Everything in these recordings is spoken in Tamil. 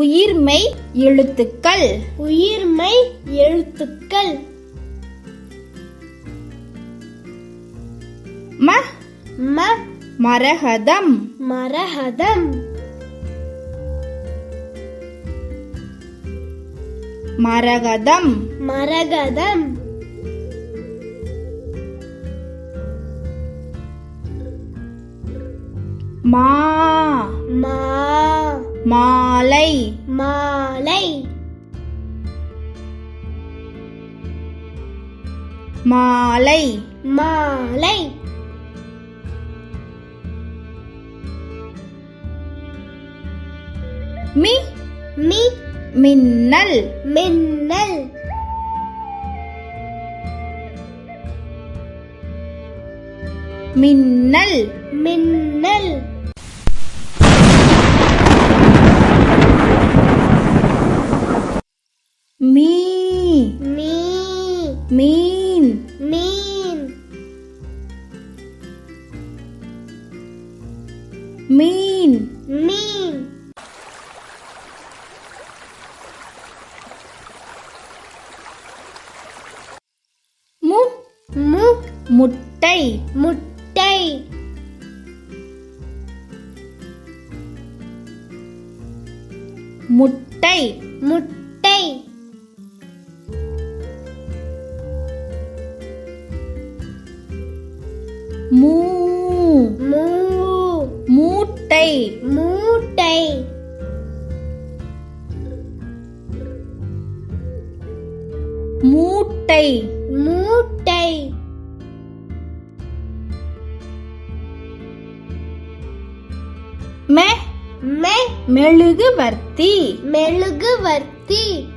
உயிர்மெய் எழுத்துக்கள். உயிர்மை எழுத்துக்கள். ம. ம. மரகதம். மரகதம். மரகதம். மரகதம். மா. மா. மாலை மாலை மாலை மாலை மி மி மின்னல் மின்னல் மின்னல் மின்னல் மீ மீ மீன் மீன் மீன் மீன் மு மு முட்டை முட்டை முட்டை முட்டை மெழுகுவர்த்தி. மெழுகுவர்த்தி.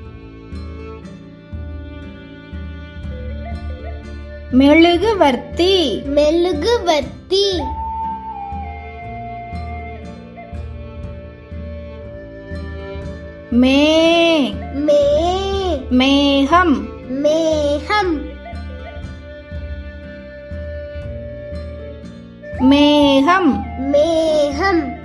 மெழுகுவர்த்தி. மெழுகுவர்த்தி. மே. மே. மேகம். மேகம். மேகம். மேகம்.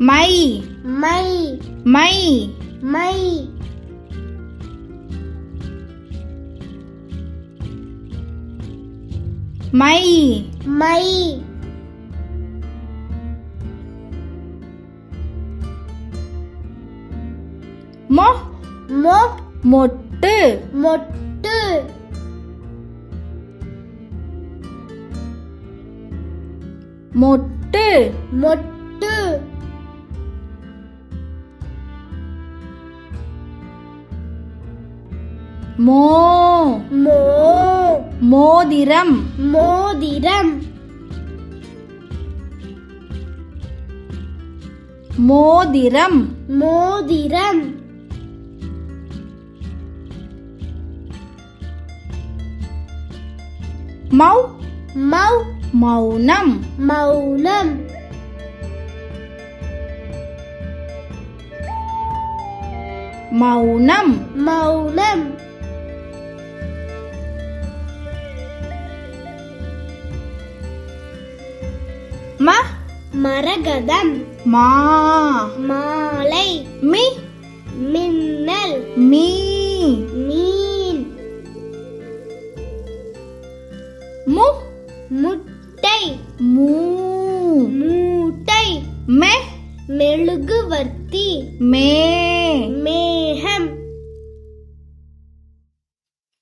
மை மை மை மை மை மை மொ மொ மொட்டு மொட்டு மொட்டு மொட்டு மோ. மோ. மோதிரம். மோதிரம். மோதிரம். மோதிரம். மௌ. மௌ. மௌனம். மௌனம். மௌனம். மௌனம். ம? மரகதம். மா. மாலை. மி. மின்னல். மீ. மீன். மு. முட்டை. மூ. மூட்டை. மெ. மெழுகுவர்த்தி. மே. மேகம்.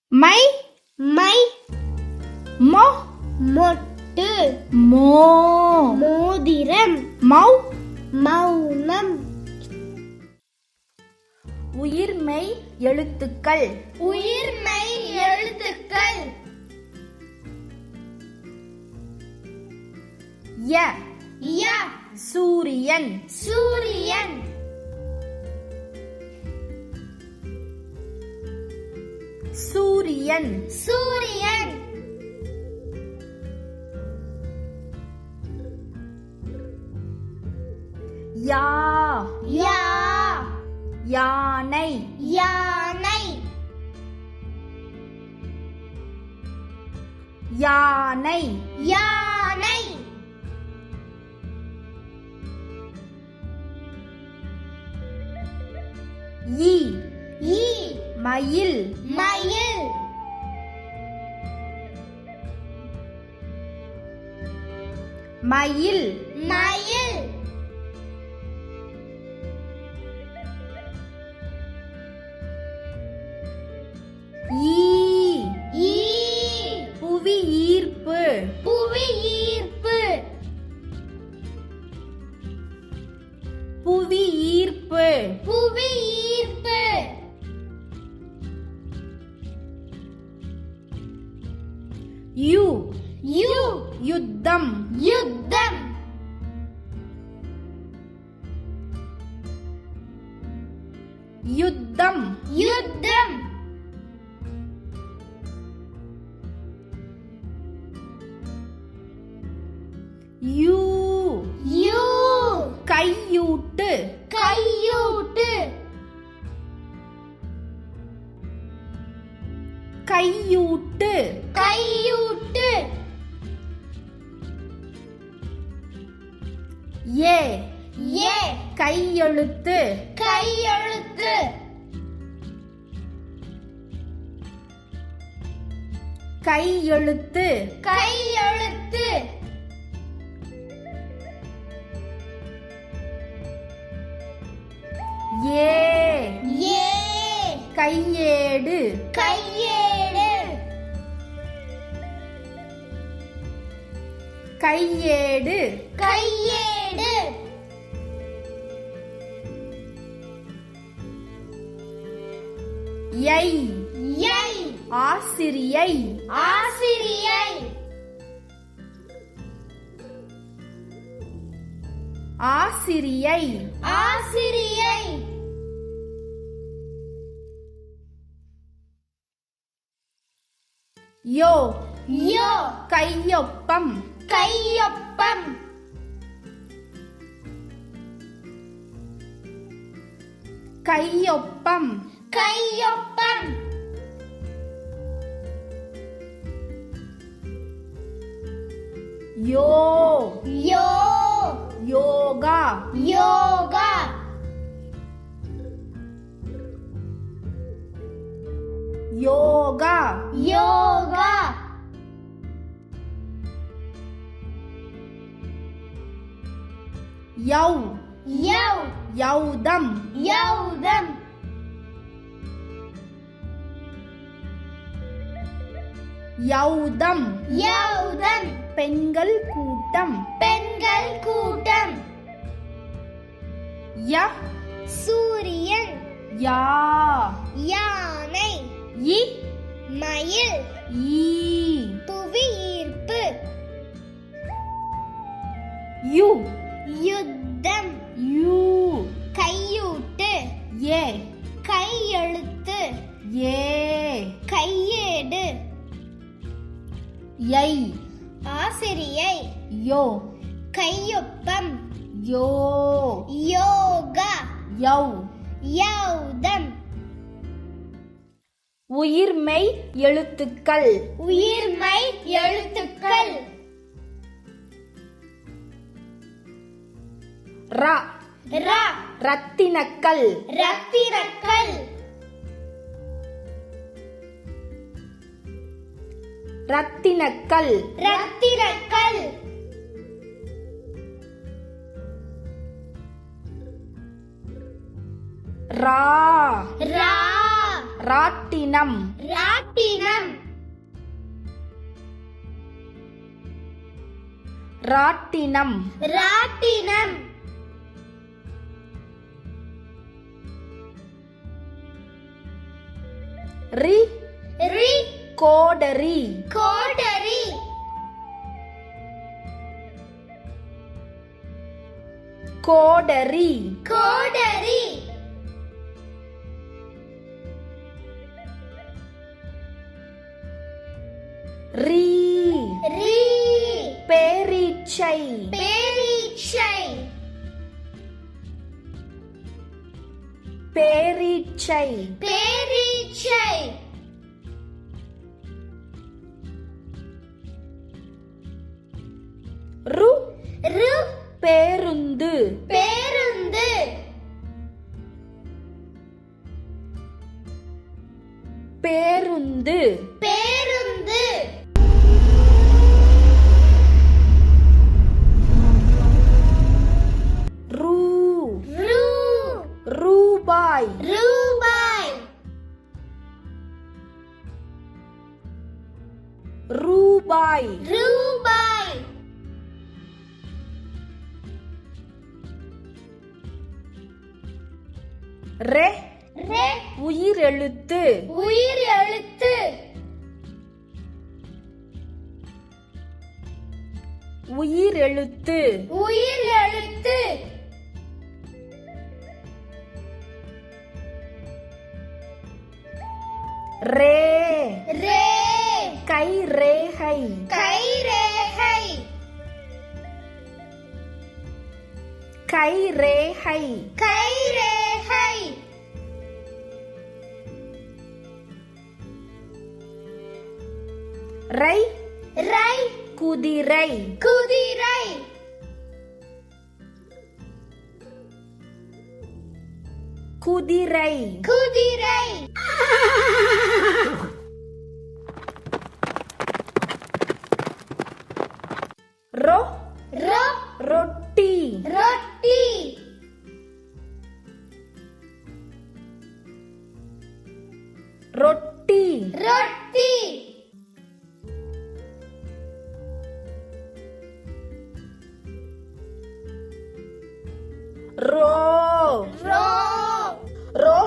மை. மை. மொ. மொட்டு மோ. மோதிரம். மௌ. மௌனம். உயிர்மெய் எழுத்துக்கள். உயிர்மை எழுத்துக்கள். ய. ய. சூரியன். சூரியன். சூரியன். சூரியன். யா. யா. யானை. யானை. யானை. யானை. ஈ. ஈ. மயில். மயில். மயில். மயில். யுத்தம் யுத்தம் கையெழுத்து. கையெழுத்து. ஏ. ஏ. கையேடு. கையேடு. கையேடு. கையேடு. யை. ஆசிரியை. ஆசிரியை. ஆசிரியை. ஆசிரியை. யோ. யோ. கையொப்பம். கையொப்பம். கையொப்பம். கையொப்பம். யோ யோ யோகா யோகா யோகா யோகா யௌ யௌ யௌதம் யௌதம் யௌதம் யௌதம் பெண்கள் கூட்டம். பெண்கள் கூட்டம். ய. சூரியன். யா. யானை. இ மயில். ஈ. புவி ஈர்ப்பு. யு. யுத்தம். யூ. கையூட்டு. ஏ. கையெழுத்து. ஏ. கையேடு. யை. ஆசிரியை. யோ. கையொப்பம். யோ. யோகா. யௌ யௌதம். உயிர்மெய் எழுத்துக்கள். உயிர்மை எழுத்துக்கள். ர. ர. ரத்தினக்கல். ரத்தினக்கல். ரத்தினக்கல். ரத்தினக்கல். ரா. ரா. ராட்டினம். ராட்டினம். ராட்டினம். ராட்டினம். ரி. ரி. கோடரி கோடரி கோடரி கோடரி ரீ ரீ பேரீச்சை பேரீட்சை பேரீச்சை பேரீட்சை ரூபாய். ரூபாய். ரெ. ரெ. உயிர் எழுத்து உயிரெழுத்து. உயிர் எழுத்து ரே ரே. கை ரேகை. கைரேகை கை ரேகை. கைரேகை ரை. ரை. குதிரை. குதிரை. குதிரை. குதிரை.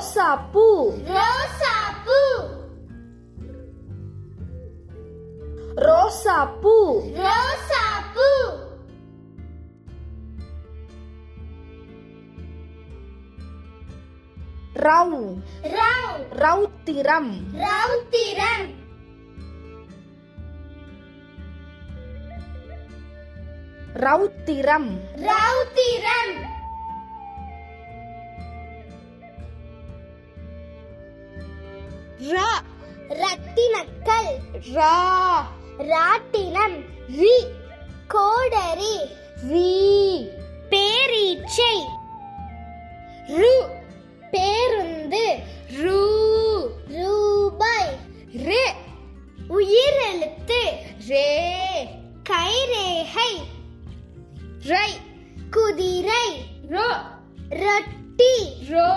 sapu. Ros sapu. Ros sapu. Ros sapu. Rau. Rau. Rau tiram. Rau tiram. Rau tiram. Rau tiram. ர. ரத்தினக்கல் ரா. ராட்டினம். ரி கோடரி. வி. பேரீச்சை. ரு. பேருந்து. ரூ. ரூபாய். ரே. உயிரெழுத்து. ரே. கைரேகை. ரை. குதிரை. ரோ. ரொட்டி. ரோ.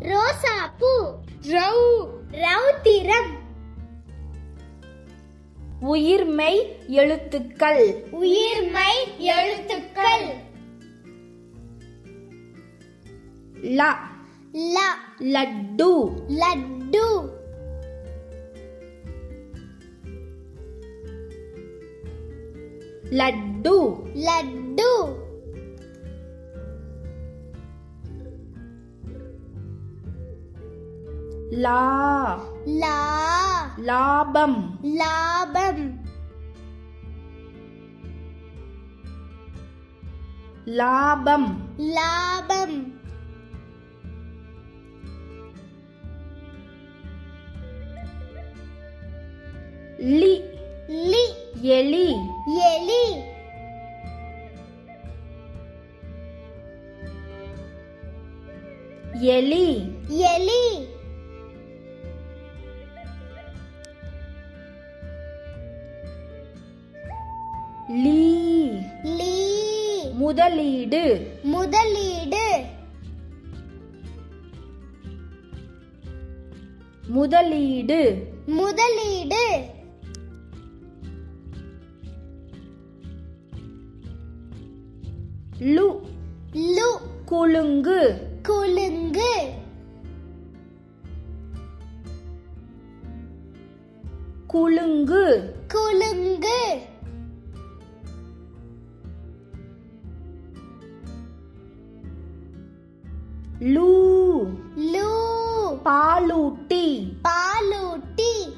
ரோசாப்பூ. ரௌ ரவுத்திரம் உயிர்மை எழுத்துக்கள். உயிர்மை எழுத்துக்கள். ல. ல. லட்டு. லட்டு. லட்டு. லட்டு. லா. லா. லாபம். லாபம். லாபம். லாபம். லி. லி. எலி. எலி. எலி. எலி. முதலீடு. முதலீடு. முதலீடு. முதலீடு. லு. லு. குலுங்கு. குலுங்கு. குலுங்கு. குலுங்கு. லூ. லூ. பாலூட்டி. பாலூட்டி.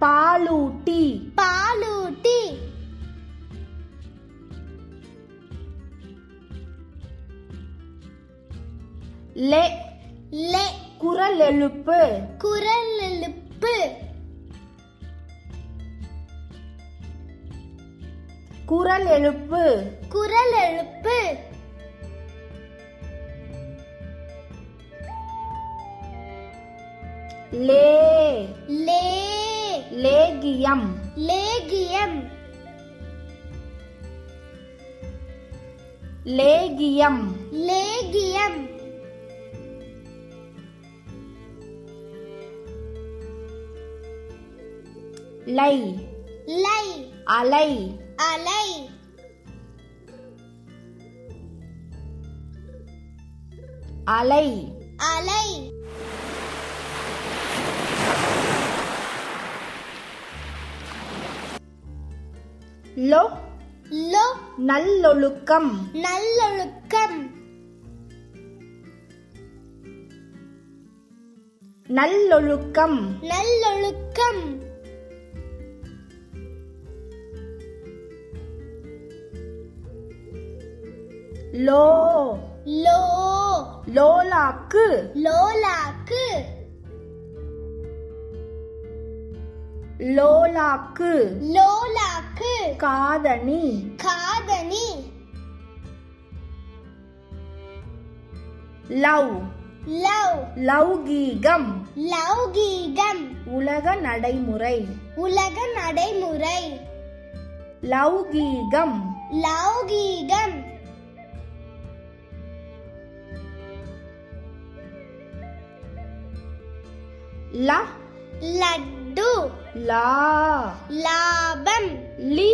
பாலூட்டி. பாலூட்டி. லே. லே. குரல் எழுப்பு. குரல் எழுப்பு. குரல் எழுப்பு. குரல் எழுப்பு. லே. லே. லேகியம். லேகியம். லேகியம். லேகியம். லை. லை. அலை. அலை. அலை. அலை. லொ. லோ. நல்லொழுக்கம். நல்லொழுக்கம். நல்லொழுக்கம். நல்லொழுக்கம். லோ. லோ. லோலாக்கு. லோலாக்கு. லோலாக்கு. லோலாக்கு. காதணி. காதணி. லவ். லவ். லௌகீகம். லௌகீகம். உலக நடைமுறை. உலக நடைமுறை. லௌகீகம். லௌகீகம். ல லட்டு லா லாபம் லி